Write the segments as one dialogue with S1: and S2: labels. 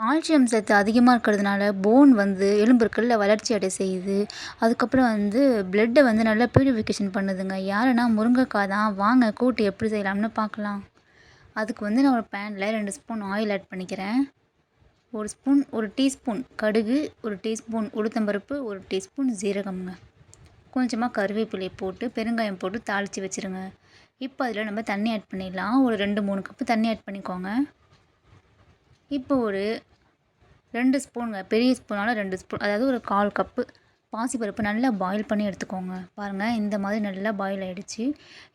S1: Calcium சத்து அதிகமாக இருக்கிறதுனால போன் வந்து எலும்புருக்குல்ல வளர்ச்சி அடைய செய்யுது. அதுக்கப்புறம் வந்து பிளட்டை வந்து நல்லா ப்யூரிஃபிகேஷன் பண்ணுதுங்க. யாருன்னா முருங்கைக்காய் தான் வாங்க கூட்டு எப்படி செய்யலாம்னு பார்க்கலாம். அதுக்கு வந்து நான் ஒரு பேனில் ரெண்டு ஸ்பூன் ஆயில் ஆட் பண்ணிக்கிறேன். ஒரு ஸ்பூன் ஒரு டீஸ்பூன் கடுகு ஒரு டீஸ்பூன் உளுத்தம்பருப்பு ஒரு டீஸ்பூன் ஜீரகம்ங்க கொஞ்சமாக கருவேப்பிலை போட்டு பெருங்காயம் போட்டு தாளித்து வச்சுருங்க. இப்போ அதில் நம்ம தண்ணி ஆட் பண்ணிடலாம். ஒரு ரெண்டு மூணு கப்பு தண்ணி ஆட் பண்ணிக்கோங்க. இப்போ ஒரு ரெண்டு ஸ்பூனுங்க. பெரிய ஸ்பூனால் ரெண்டு ஸ்பூன் அதாவது ஒரு கால் கப்பு பாசிப்பருப்பு நல்லா பாயில் பண்ணி எடுத்துக்கோங்க. பாருங்கள் இந்த மாதிரி நல்லா பாயில் ஆகிடுச்சு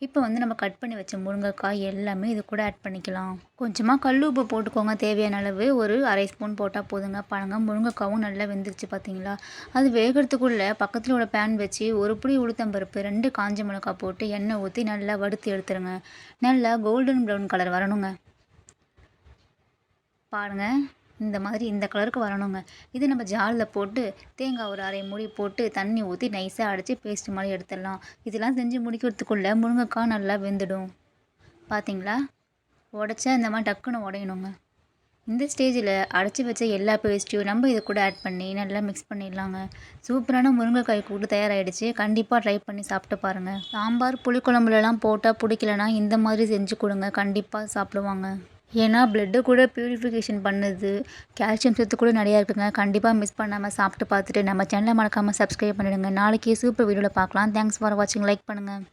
S1: இப்போ வந்து நம்ம கட் பண்ணி வச்ச முருங்கைக்காய் எல்லாமே இது கூட ஆட் பண்ணிக்கலாம். கொஞ்சமாக கல் உப்பு போட்டுக்கோங்க தேவையான அளவு. ஒரு அரை ஸ்பூன் போட்டால் போதுங்க. பாருங்கள் முருங்கைக்காவும் நல்லா வெந்துருச்சு பார்த்தீங்களா அது வேகிறதுக்குள்ளே பக்கத்தில் உள்ள பேன் வச்சு ஒரு புளி உளுத்தம்பருப்பு ரெண்டு காஞ்ச மிளகாய் போட்டு எண்ணெய் ஊற்றி நல்லா வறுத்து எடுத்துருங்க. நல்லா கோல்டன் ப்ரௌன் கலர் வரணுங்க. பாருங்கள் இந்த மாதிரி இந்த கலருக்கு வரணுங்க. இது நம்ம ஜாலில் போட்டு தேங்காய் ஒரு அரை மூடி போட்டு தண்ணி ஊற்றி நைஸாக அடைச்சி பேஸ்ட் மாதிரி எடுத்துடலாம். இதெல்லாம் செஞ்சு முடிக்கிறதுக்குள்ளே முருங்கைக்காய் நல்லா வெந்துடும். பார்த்தீங்களா உடச்சா இந்த மாதிரி டக்குன்னு உடையணுங்க. இந்த ஸ்டேஜில் அடைச்சி வச்ச எல்லா பேஸ்ட்டையும் நம்ம இது கூட ஆட் பண்ணி நல்லா மிக்ஸ் பண்ணிடலாங்க. சூப்பரான முருங்கைக்காய் கூட்டு தயாராகிடுச்சு கண்டிப்பாக ட்ரை பண்ணி சாப்பிட்டு பாருங்கள் சாம்பார் புளிக்குழம்புலலாம் போட்டால் பிடிக்கலனா இந்த மாதிரி செஞ்சு கொடுங்க. கண்டிப்பாக சாப்பிடுவாங்க. ஏன்னா பிளட்டு கூட ப்யூரிஃபிகேஷன் பண்ணுது. கால்சியம் சத்து கூட நிறையா இருக்குங்க. கண்டிப்பாக மிஸ் பண்ணாமல் சாப்பிட்டு பார்த்துட்டு நம்ம சேனலை மறக்காமல் சப்ஸ்கிரைப் பண்ணிடுங்க. நாளைக்கு சூப்பர் வீடியோவில் பார்க்கலாம். தேங்க்ஸ் ஃபார் வாட்சிங் லைக் பண்ணுங்கள்